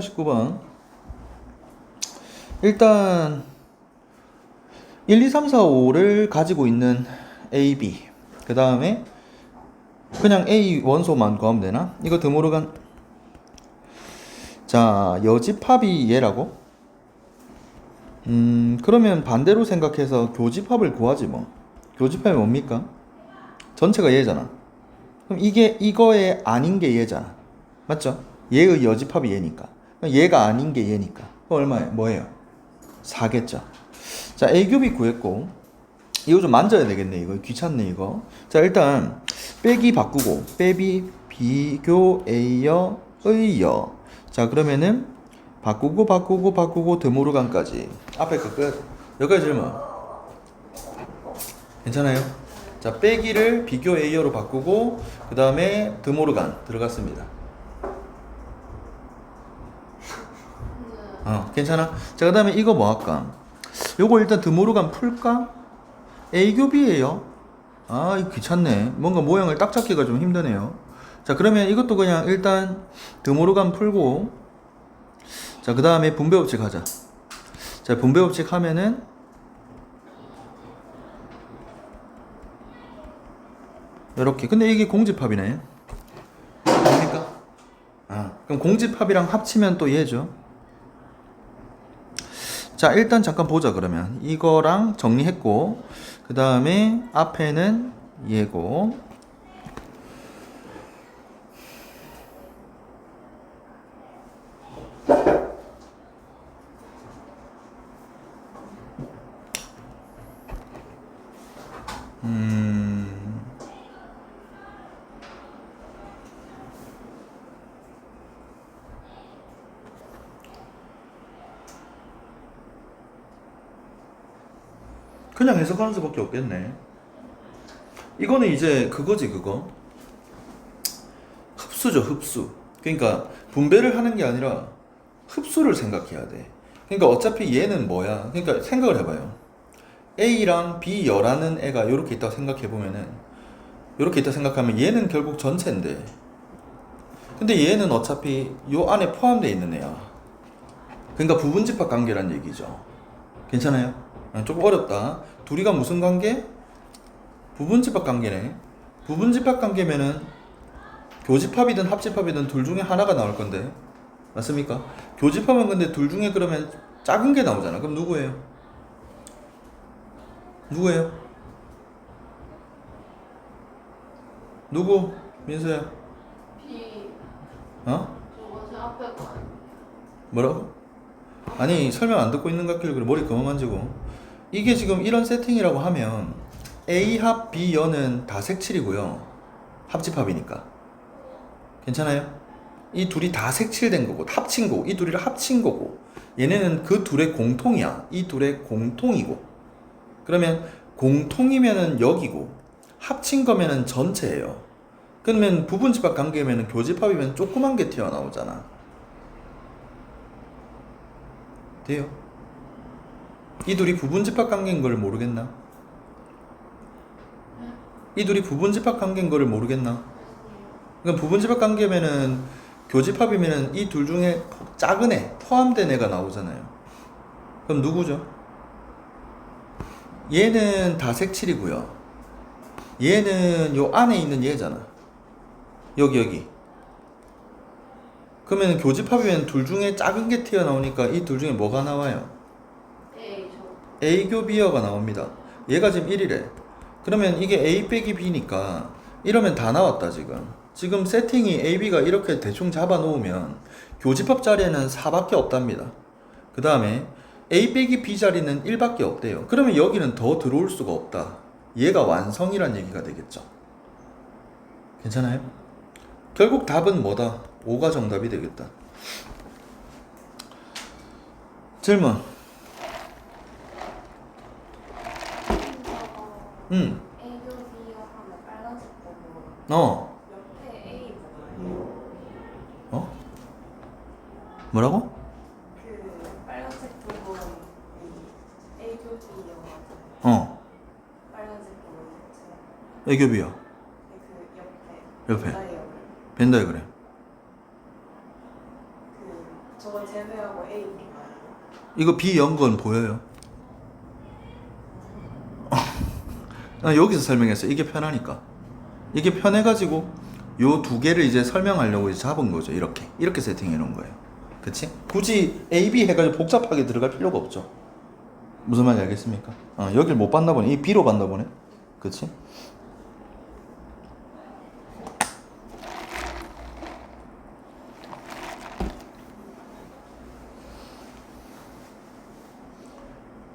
19번 일단 1, 2, 3, 4, 5를 가지고 있는 A, B 그 다음에 그냥 A 원소만 구하면 되나? 이거 드모르간 자 여집합이 얘라고? 음 그러면 반대로 생각해서 교집합을 구하지 뭐 교집합이 뭡니까? 전체가 얘잖아 그럼 이게 이거에 아닌 게 얘잖아 맞죠? 얘의 여집합이 얘니까 얘가 아닌 게 얘니까. 얼마예요? 뭐예요? 4겠죠. 자 A교비 구했고 이거 좀 만져야 되겠네 이거. 귀찮네 이거. 자 일단 빼기 바꾸고 빼기 비교 A여 의여. 자 그러면은 바꾸고 바꾸고 바꾸고 드모르간까지. 앞에 거 끝. 여기까지 질문. 괜찮아요? 자 빼기를 비교 A여로 바꾸고 그 다음에 드모르간 들어갔습니다 어 괜찮아? 자 그 다음에 이거 뭐 할까? 요거 일단 드모르간 풀까? A교비에요 아 이거 귀찮네 뭔가 모양을 딱 잡기가 좀 힘드네요 자 그러면 이것도 그냥 일단 드모르간 풀고 자 그 다음에 분배법칙 하자 자 분배법칙 하면은 이렇게 근데 이게 공집합이네 뭡니까? 아 그럼 공집합이랑 합치면 또 얘죠 자 일단 잠깐 보자 그러면. 이거랑 정리했고 그 다음에 앞에는 얘고. 음 그냥 해석하는 수밖에 없겠네. 이거는 이제 그거지 그거. 흡수죠 흡수. 그러니까 분배를 하는 게 아니라 흡수를 생각해야 돼. 그러니까 어차피 얘는 뭐야? 그러니까 생각을 해봐요. A랑 B여라는 애가 이렇게 있다고 생각해 보면은 이렇게 있다 생각하면 얘는 결국 전체인데. 근데 얘는 어차피 요 안에 포함되어 있는 애야. 그러니까 부분집합 관계란 얘기죠. 괜찮아요? 아, 조금 어렵다. 둘이가 무슨 관계? 부분집합 관계네. 부분집합 관계면은 교집합이든 합집합이든 둘 중에 하나가 나올 건데. 맞습니까? 교집합은 근데 둘 중에 그러면 작은 게 나오잖아. 그럼 누구예요? 누구예요? 누구? 민서야. B 어? 뭐라고? 아니 설명 안 듣고 있는 것 같길래 그래 머리 그만 만지고 이게 지금 이런 세팅이라고 하면 A 합 B 여는 다 색칠이고요. 합집합이니까. 괜찮아요? 이 둘이 다 색칠된 거고 합친 거고 이 둘이를 합친 거고 얘네는 그 둘의 공통이야. 이 둘의 공통이고. 그러면 공통이면은 여기고 합친 거면은 전체예요. 그러면 부분집합 관계면은 교집합이면 조그만 게 튀어나오잖아. 돼요. 이 둘이 부분집합 관계인 걸 모르겠나? 이 둘이 부분집합 관계인 거를 모르겠나? 그러니까 부분집합 관계면은 교집합이면은 이 둘 중에 작은 애, 포함된 애가 나오잖아요. 그럼 누구죠? 얘는 다 색칠이고요. 얘는 요 안에 있는 얘잖아. 여기 여기. 그러면 교집합이면 둘 중에 작은 게 튀어나오니까 이 둘 중에 뭐가 나와요? A 저 A교 B여가 나옵니다. 얘가 지금 1이래. 그러면 이게 A 빼기 B니까 이러면 다 나왔다 지금. 지금 세팅이 A, B가 이렇게 대충 잡아 놓으면 교집합 자리에는 4밖에 없답니다. 그 다음에 A 빼기 B 자리는 1밖에 없대요. 그러면 여기는 더 들어올 수가 없다. 얘가 완성이란 얘기가 되겠죠. 괜찮아요? 결국 답은 뭐다? 5가 정답이 되겠다. 질문. 응. A교 B가 하면 빨간색 거고 어. 옆에 A 뭐예요? 어? 뭐라고? 그 빨간색 부분 이 A교 B여가지고 어. 빨간색 부분 애교비야. 그 옆에 옆에. 다이어를 벤다이그램. 그 저거 제외하고 A? 이거 B 연건 보여요? 여기서 설명했어. 이게 편하니까. 이게 편해가지고 요 두 개를 이제 설명하려고 이제 잡은 거죠. 이렇게 이렇게 세팅해 놓은 거예요. 그치? 굳이 A, B 해가지고 복잡하게 들어갈 필요가 없죠. 무슨 말인지 알겠습니까? 어, 여길 못 봤나 보네. 이 B로 봤나 보네. 그치?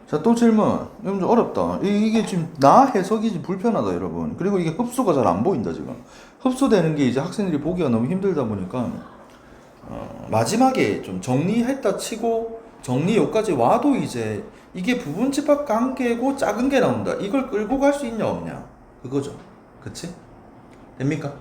자, 또 질문. 이건 좀 어렵다. 이- 이게 지금 나 해석이 좀 불편하다, 여러분. 그리고 이게 흡수가 잘 안 보인다, 지금. 흡수되는 게 이제 학생들이 보기가 너무 힘들다 보니까, 어, 마지막에 좀 정리했다 치고, 정리 여기까지 와도 이제 이게 부분 집합 관계고 작은 게 나온다. 이걸 끌고 갈 수 있냐, 없냐. 그거죠. 그치? 됩니까?